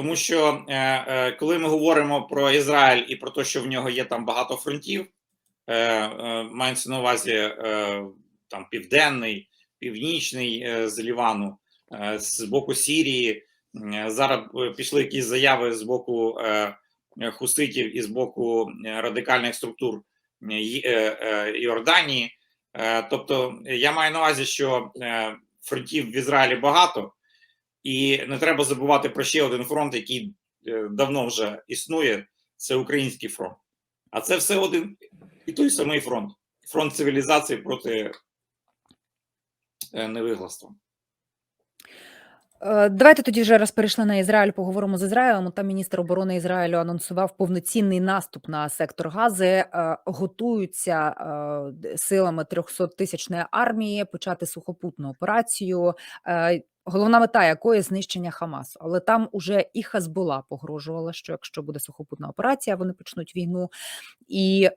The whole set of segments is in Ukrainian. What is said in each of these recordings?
Тому що е, е, коли ми говоримо про Ізраїль і про те, що в нього є там багато фронтів, е, мається на увазі там південний, північний з Лівану, з боку Сірії. Зараз пішли якісь заяви з боку хуситів і з боку радикальних структур Йорданії. Тобто, я маю на увазі, що фронтів в Ізраїлі багато, і не треба забувати про ще один фронт, який е, давно вже існує. Це український фронт. А це все один і той самий фронт. Фронт цивілізації проти е, невигластва. Е, Давайте тоді вже раз перейшли на Ізраїль, поговоримо з Ізраїлем. Там міністр оборони Ізраїлю анонсував повноцінний наступ на сектор Гази. Готуються силами 300-тисячної армії почати сухопутну операцію. Головна мета якої знищення Хамасу, але там уже і Хазбула погрожувала, що якщо буде сухопутна операція, вони почнуть війну. І е,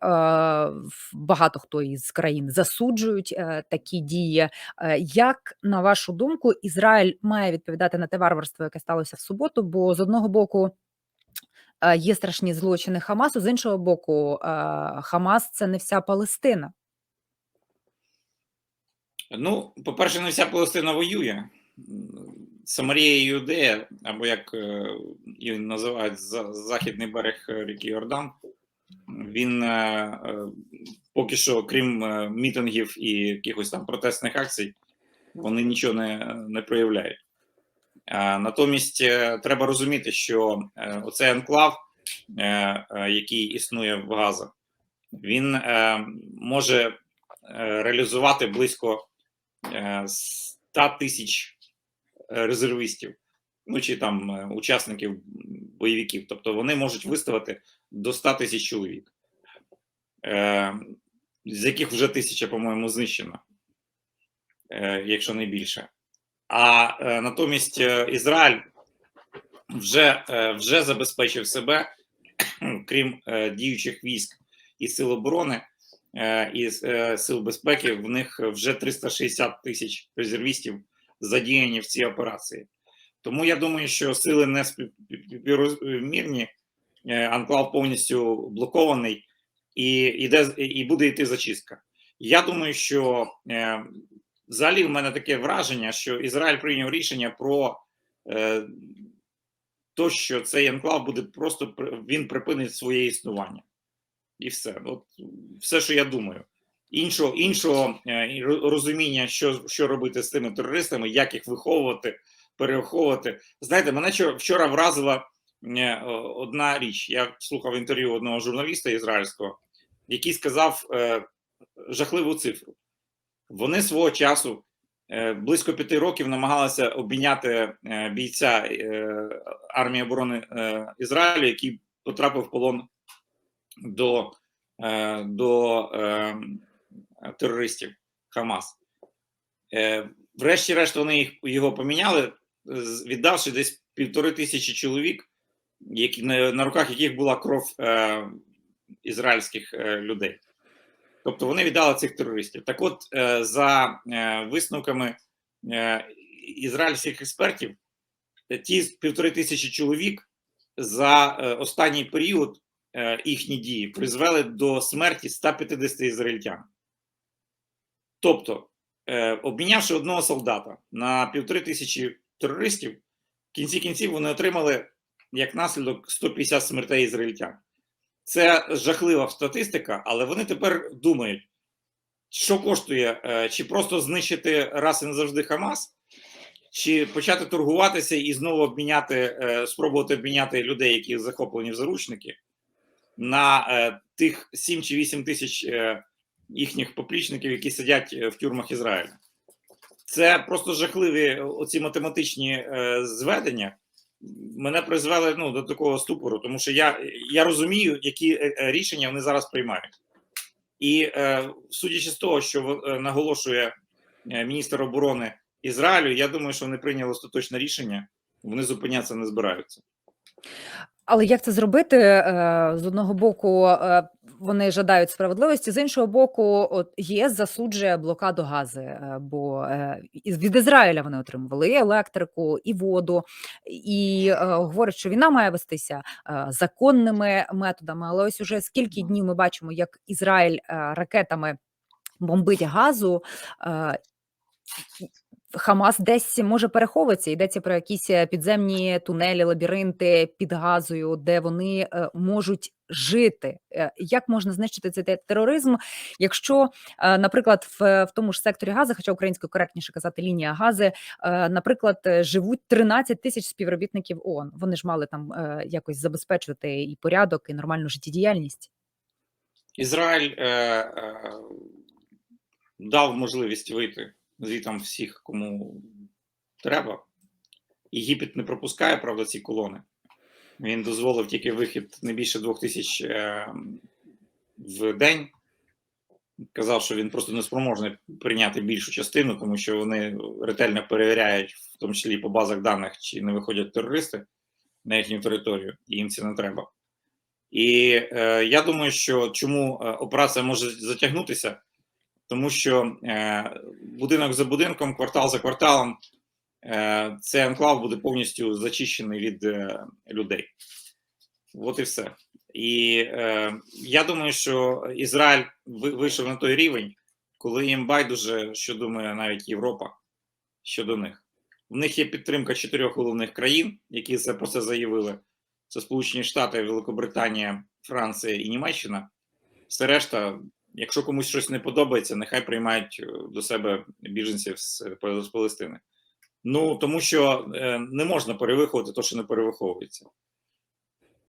багато хто із країн засуджують е, такі дії. Е, Як на вашу думку, Ізраїль має відповідати на те варварство, яке сталося в суботу? Бо з одного боку е, є страшні злочини Хамасу, з іншого боку, е, Хамас це не вся Палестина. Ну, по-перше, не вся Палестина воює. Самарія і Юдея, або як е, її називають за- західний берег ріки Йордан, він е, е, поки що, крім мітингів і якихось там протестних акцій, вони нічого не, не проявляють. Натомість треба розуміти, що оцей анклав, який існує в Газа, він може реалізувати близько е, 100 тисяч резервістів, ну чи там е, учасників бойовиків. Тобто вони можуть виставити до 100 тисяч чоловік, е, з яких вже тисяча, по-моєму, знищено, е, якщо не більше. А е, натомість е, Ізраїль вже, е, вже забезпечив себе, крім е, діючих військ і сил оборони е, і е, сил безпеки, в них вже 360 тисяч резервістів задіяні в цій операції. Тому я думаю, що сили не співмірні, е, анклав повністю блокований і, іде, і буде йти зачистка. Я думаю, що е, взагалі в мене таке враження, що Ізраїль прийняв рішення про е, то, що цей анклав буде просто він припинить своє існування. І все. От все, що я думаю. Іншого, іншого е, розуміння, що, що робити з тими терористами, як їх виховувати, переховувати. Знаєте, мене вчора, вразила е, одна річ. Я слухав інтерв'ю одного журналіста ізраїльського, який сказав е, жахливу цифру. Вони свого часу близько п'яти років намагалися обміняти бійця армії оборони Ізраїлю, який потрапив в полон до, до терористів Хамас. Е, Врешті-решт вони їх, його поміняли, віддавши десь півтори тисячі чоловік, які, на, на руках яких була кров е, ізраїльських е, людей. Тобто вони віддали цих терористів. Так от, е, за е, висновками е, ізраїльських експертів, е, ті півтори тисячі чоловік за е, останній період е, їхні дії призвели до смерті 150 ізраїльтян. Тобто, е, обмінявши одного солдата на півтори тисячі терористів, в кінці кінців вони отримали як наслідок 150 смертей ізраїльтян. Це жахлива статистика, але вони тепер думають, що коштує, е, чи просто знищити раз і назавжди Хамас, чи почати торгуватися і знову обміняти, е, спробувати обміняти людей, які захоплені в заручники, на тих 7 чи 8 тисяч їхніх поплічників, які сидять е, в тюрмах Ізраїля. Це просто жахливі оці математичні е, зведення. Мене призвели ну, до такого ступору, тому що я, я розумію, які е, е, рішення вони зараз приймають. І е, судячи з того, що е, наголошує е, міністр оборони Ізраїлю, я думаю, що вони прийняли остаточне рішення, вони зупинятися не збираються. Але як це зробити? Е, З одного боку, е, вони жадають справедливості. З іншого боку, от ЄС засуджує блокаду гази, е, бо е, від Ізраїля вони отримували і електрику, і воду, і е, говорять, що війна має вестися законними методами. Але ось уже скільки днів ми бачимо, як Ізраїль ракетами бомбить газу. Хамас десь може переховуватися. Йдеться про якісь е, підземні тунелі, лабіринти під газою, де вони е, можуть жити. Е, Як можна знищити цей тероризм, якщо, наприклад, в, в тому ж секторі газу, хоча українською коректніше казати лінія гази, наприклад, живуть 13 тисяч співробітників ООН. Вони ж мали там якось забезпечувати і порядок, і нормальну життєдіяльність. Ізраїль е, е, дав можливість вийти звітам всіх, кому треба. Єгипет не пропускає, правда, ці колони. Він дозволив тільки вихід не більше двох тисяч е, в день. Казав, що він просто не спроможний прийняти більшу частину, тому що вони ретельно перевіряють, в тому числі по базах даних, чи не виходять терористи на їхню територію, і їм це не треба. І е, я думаю, що чому е, операція може затягнутися, тому що е, будинок за будинком, квартал за кварталом, е, цей анклав буде повністю зачищений від е, людей. От і все. І е, я думаю, що Ізраїль вийшов на той рівень, коли їм байдуже, що думає навіть Європа щодо них. В них є підтримка чотирьох головних країн, які це про це заявили. Це Сполучені Штати, Великобританія, Франція і Німеччина. Все решта, якщо комусь щось не подобається, нехай приймають е, до себе біженців з, Палестини. Ну тому що е, не можна перевиховувати те, що не перевиховується.